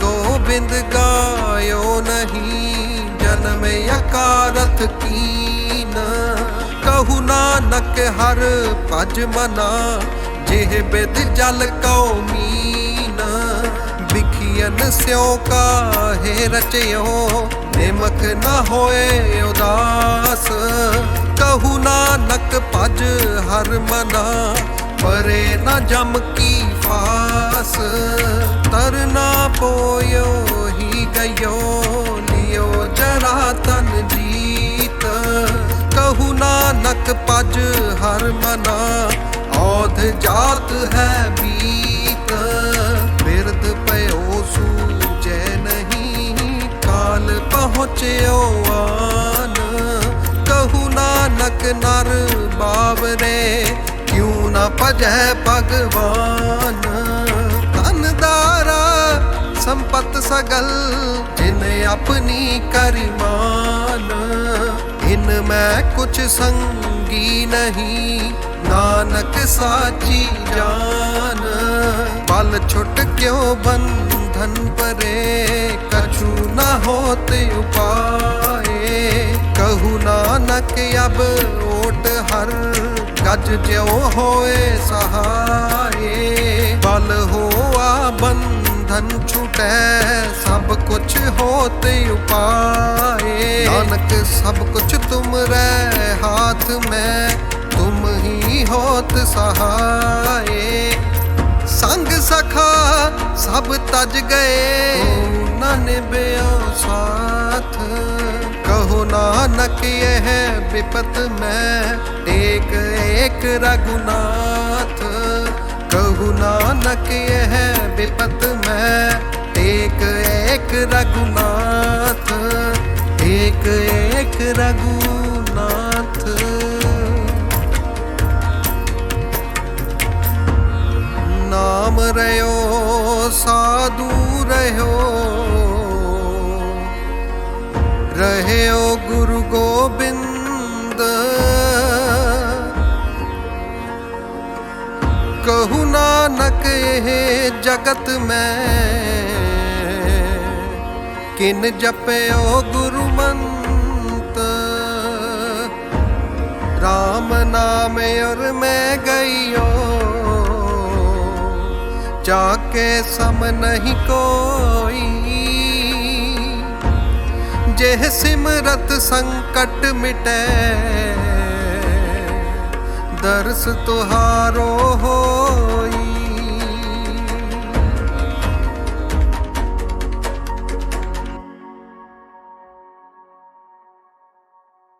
ਗੋਬਿੰਦ ਗਾਇਓ ਨਹੀਂ, ਜਨਮ ਅਕਾਰਥ ਕੀਨ। ਕਹੂ ਨਾਨਕ ਹਰ ਭਜ ਮਨਾ, ਜਿਹ ਬਿਦ ਜਲ ਕਉ ਮੀਨ। ਵਿਖੀਨ ਸਿਉ ਕਾਹੇ ਰਚਿਓ ਨਿਮਕ ਨਾ ਹੋਏ ਉਦਾਸ। ਕਹੂ ਨਾਨਕ ਭਜ ਹਰ ਮਨਾ, ਪਰੇ ਨਾ ਜਮ ਕੀ ਤਰਨਾ ਪੋਇਓ ਹੀ ਗਇਓ, ਲਿਓ ਜਰਾ ਤਨ ਜੀਤ। ਕਹੂ ਨਾਨਕ ਪਜ ਹਰ ਮਨਾ, ਔਧ ਜਾਤ ਹੈ ਬੀਤ। ਬਿਰਦ ਪਇਓ ਸੂਜੈ ਨਹੀਂ, ਕਾਲ ਪਹੁੰਚਿਓ ਆਨ। ਕਹੂ ਨਾਨਕ ਨਰ ਬਾਵਰੇ, ਕਿਉ ਨਾ ਭਜੈ ਭਗਵਾਨ ਧਨਦਾਰਾ ਸੰਪਤ ਸਗਲ, ਜਿਨ ਆਪਣੀ ਕਰਿਮਾਨ। ਇਨ ਮੈਂ ਕੁਛ ਸੰਗੀ ਨਹੀਂ, ਨਾਨਕ ਸਾਚੀ ਜਾਨ। ਬਲ ਛੁੱਟ ਕਿਉ ਬੰਧਨ ਪਰੇ, ਕਛੂ ਨਾ ਹੋਤ ਉਪਾਏ। ਕਹੂ ਨਾਨਕ, ਅਬ ਓਟ ਹਰ, ਗਜ ਜਿਉ ਬੰਧਨ ਛੁਟੈ, ਸਭ ਕੁਛ ਹੋਤ ਉਪਾਏ। ਨਾਨਕ, ਸਭ ਕੁਛ ਤੁਮਰੇ ਹਾਥ ਮੈਂ ਤੁਮ ਹੀ ਹੋਤ ਸਹਾਏ। ਸੰਗ ਸਖਾ, ਸਭ ਤਜ ਗਏ, ਨਾ ਨਿਭਿਓ ਸਾਥ। ਕਹੋ ਨਾਨਕ, ਇਹ ਵਿਪਤ ਮੈਂ, ਏਕ ਏਕ ਰਗੁਨਾਥ ਕਹੂ ਨਾਨਕ ਇਹ ਵਿਪਤ ਮੈਂ। ਏਕ ਏਕ ਰਗੁਨਾਥ ਏਕ ਏਕ ਰਗੁਨਾਥ ਨਾਮ ਰਿਓ ਕਹੂ ਨਾਨਕ ਇਹ ਜਗਤ ਮੈਂ। ਕਿਨ ਜਪਿਓ ਗੁਰੂ ਮੰਤ? ਰਾਮ ਨਾਮ ਅਰ ਮੈਂ ਗਈਓ। ਜਾਕੇ ਸਮ ਨਹੀਂ ਕੋਈ। ਜਿਹ ਸਿਮਰਤ ਸੰਕਟ ਮਿਟੈ। ਦਰਸ ਤੁਹਾਰੋ ਹੋਈ।